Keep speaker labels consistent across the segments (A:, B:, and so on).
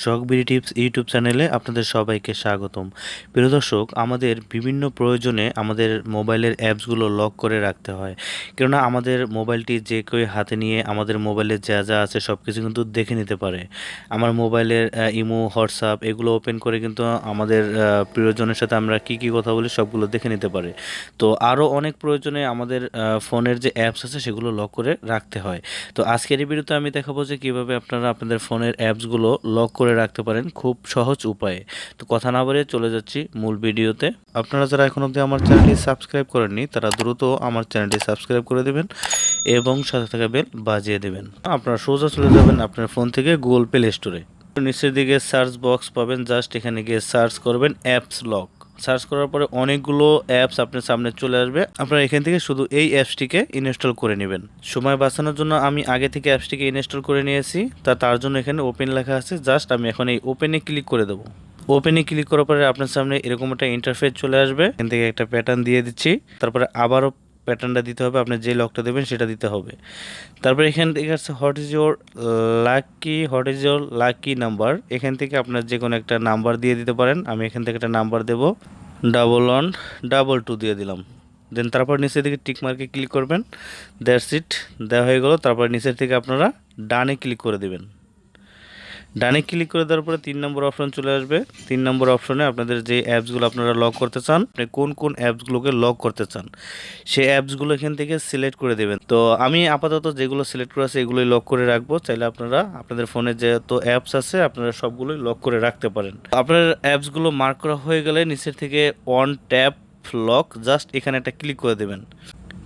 A: শখ BD tips YouTube চ্যানেলে আপনাদের সবাইকে স্বাগতম। প্রিয় দর্শক, আমাদের বিভিন্ন প্রয়োজনে আমাদের মোবাইলের অ্যাপসগুলো লক করে রাখতে হয়। কেননা আমাদের মোবাইলটি যে কেউ হাতে নিয়ে আমাদের মোবাইলে যা যা আছে সব কিছু কিন্তু দেখে নিতে পারে। আমার মোবাইলের ইমো, হোয়াটসঅ্যাপ এগুলো ওপেন করে কিন্তু আমাদের প্রিয়জনের সাথে আমরা কি কি কথা বলি সবগুলো দেখে নিতে পারে। তো আরও অনেক প্রয়োজনে আমাদের ফোনের যে অ্যাপস আছে সেগুলো লক করে রাখতে হয়। তো আজকের এই ভিডিওতে আমি দেখাবো যে কীভাবে আপনারা আপনাদের ফোনের অ্যাপসগুলো লক করে রাখতে পারেন খুব সহজ উপায়ে। তো কথা না বলে চলে যাচ্ছি মূল ভিডিওতে। আপনারা যারা এখন অবধি আমার চ্যানেলটি সাবস্ক্রাইব করেননি, তারা দ্রুত আমার চ্যানেলটি সাবস্ক্রাইব করে দেবেন এবং সাথে থাকা বেল বাজিয়ে দেবেন। আপনারা সোজা চলে যাবেন আপনার ফোন থেকে গুগল প্লে স্টোরে। নিচের দিকে সার্চ বক্স পাবেন, জাস্ট এখানে গিয়ে সার্চ করবেন অ্যাপস লক। সার্চ করার পরে অনেকগুলো অ্যাপস আপনার সামনে চলে আসবে। আপনারা এখান থেকে শুধু এই অ্যাপসটিকে ইনস্টল করে নেবেন। সময় বাঁচানোর জন্য আমি আগে থেকে অ্যাপসটিকে ইনস্টল করে নিয়েছি। তা তার জন্য এখানে ওপেন লেখা আছে। জাস্ট আমি এখন এই ওপেনে ক্লিক করে দেবো। ওপেনে ক্লিক করার পরে আপনার সামনে এরকম একটা ইন্টারফেস চলে আসবে। এখান থেকে একটা প্যাটার্ন দিয়ে দিচ্ছি। তারপরে আবারও প্যাটার্নটা দিতে হবে, আপনি যে লকটা দেবেন সেটা দিতে হবে। তারপরে এখান থেকে আছে what is your lucky what is your lucky number এখান থেকে আপনার যে কোনো একটা নাম্বার দিয়ে দিতে পারেন, আমি এখান থেকে একটা নাম্বার দেবো ডাবল ওয়ান ডাবল টু দিয়ে দিলাম। দেন তারপর নিচের দিকে টিক মার্কে ক্লিক করবেন দ্যাটস ইট দেওয়া হয়ে গেল। তারপর নিচের থেকে আপনারা ডানে ক্লিক করে দেবেন। ডানে ক্লিক করে দেওয়ার পরে তিন নম্বর অপশন চলে আসবে। তিন নম্বর অপশনে আপনাদের যে অ্যাপসগুলো আপনারা লক করতে চান, আপনি কোন কোন অ্যাপসগুলোকে লক করতে চান, সেই অ্যাপসগুলো এখান থেকে সিলেক্ট করে দেবেন। তো আমি আপাতত যেগুলো সিলেক্ট করে আছে এগুলোই লক করে রাখব। চাইলে আপনারা আপনাদের ফোনে যেহেতু অ্যাপস আছে, আপনারা সবগুলোই লক করে রাখতে পারেন। আপনার অ্যাপসগুলো মার্ক করা হয়ে গেলে নিচের থেকে অন ট্যাপ লক জাস্ট এখানে একটা ক্লিক করে দেবেন।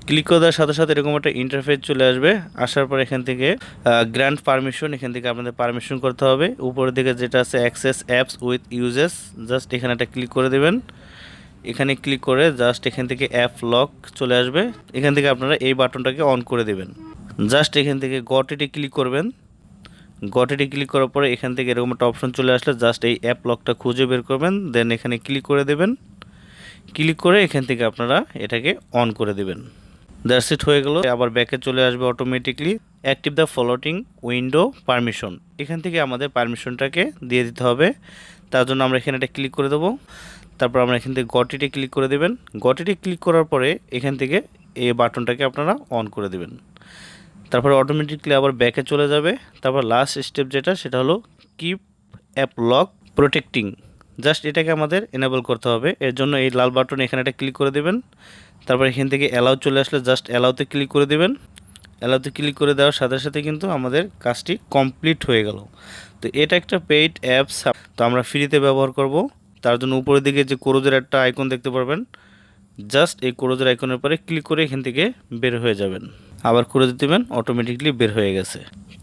A: ক্লিক করে দেওয়ার সাথে সাথে এরকম একটা ইন্টারফেস চলে আসবে। আসার পর এখান থেকে গ্র্যান্ড পারমিশন এখান থেকে আপনাদের পারমিশন করতে হবে। উপরের দিকে যেটা আছে access apps with uses just এখানে একটা ক্লিক করে দেবেন। এখানে ক্লিক করে জাস্ট এখান থেকে অ্যাপ লক চলে আসবে। এখান থেকে আপনারা এই বাটনটাকে অন করে দেবেন। জাস্ট এখান থেকে গটেটে ক্লিক করবেন। গটেটে ক্লিক করার পরে এখান থেকে এরকম একটা অপশন চলে আসলে জাস্ট এই অ্যাপ লকটা খুঁজে বের করবেন দেন এখানে ক্লিক করে দেবেন। ক্লিক করে এখান থেকে আপনারা এটাকে অন করে দেবেন। দ্যাটস ইট হয়ে গেল। আবার ব্যাকে চলে আসবে automatically active the floating window permission এখান থেকে আমাদের পারমিশনটাকে দিয়ে দিতে হবে। তার জন্য আমরা এখানে একটা ক্লিক করে দেবো। তারপর আমরা এখান থেকে গটিতে ক্লিক করে দেবেন। গটিতে ক্লিক করার পরে এখান থেকে এই বাটনটাকে আপনারা অন করে দেবেন। তারপর অটোমেটিকলি আবার ব্যাকে চলে যাবে। তারপর লাস্ট স্টেপ যেটা, সেটা হলো keep app lock protecting just এটাকে আমাদের এনেবল করতে হবে। এর জন্য এই লাল বাটন এখানে একটা ক্লিক করে দেবেন। তারপর এখান থেকে অ্যালাউ চলে আসলে জাস্ট অ্যালাউতে ক্লিক করে দেবেন। অ্যালাউতে ক্লিক করে দেওয়ার সাথে সাথে কিন্তু আমাদের কাজটি কমপ্লিট হয়ে গেল। তো এটা একটা পেইড অ্যাপস তো আমরা ফ্রিতে ব্যবহার করব। তার জন্য উপরের দিকে যে ক্রোজের একটা আইকন দেখতে পারবেন জাস্ট এই কোরোজের আইকনের পরে ক্লিক করে এখান থেকে বের হয়ে যাবেন। আবার ক্রোজ দেবেন অটোমেটিকলি বের হয়ে গেছে।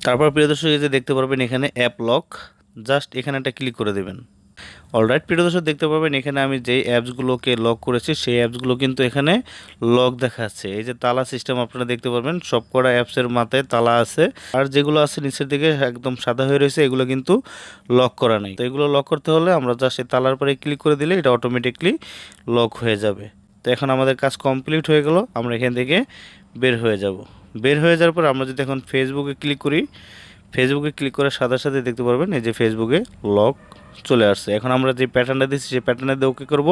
A: তারপর প্রিয় দর্শক দেখতে পারবেন এখানে অ্যাপ লক জাস্ট এখানে একটা ক্লিক করে দেবেন। অলরাইট প্রিয় দর্শক, দেখতে পাবেন এখানে আমি যেই অ্যাপসগুলোকে লক করেছি, সেই অ্যাপসগুলো কিন্তু এখানে লক দেখাচ্ছে। এই যে তালা সিস্টেম আপনারা দেখতে পারবেন, সব কটা অ্যাপসের মাথায় তালা আছে। আর যেগুলো আছে নিচের দিকে একদম সাদা হয়ে রয়েছে, এগুলো কিন্তু লক করা নেই। তো এগুলো লক করতে হলে আমরা জাস্ট সেই তালার পরে ক্লিক করে দিলে এটা অটোমেটিকলি লক হয়ে যাবে। তো এখন আমাদের কাজ কমপ্লিট হয়ে গেল, আমরা এখান থেকে বের হয়ে যাব। বের হয়ে যাওয়ার পর আমরা যদি এখন ফেসবুকে ক্লিক করি ফেসবুকে ক্লিক করার সাথে সাথে দেখতে পারবেন, এই যে ফেসবুকে লক চলে আসছে। এখন আমরা যে প্যাটার্নটা দিচ্ছি সেই প্যাটার্নে দিয়ে ওকে করব,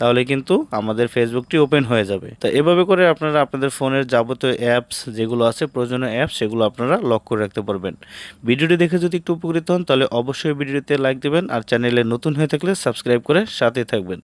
A: তাহলে কিন্তু আমাদের ফেসবুকটি ওপেন হয়ে যাবে। তো এভাবে করে আপনারা আপনাদের ফোনের যাবতীয় অ্যাপস যেগুলো আছে, প্রয়োজনীয় অ্যাপস সেগুলো আপনারা লক করে রাখতে পারবেন। ভিডিওটি দেখে যদি একটু উপকৃত হন, তাহলে অবশ্যই ভিডিওতে লাইক দেবেন, আর চ্যানেলে নতুন হয়ে থাকলে সাবস্ক্রাইব করে সাথে থাকবেন।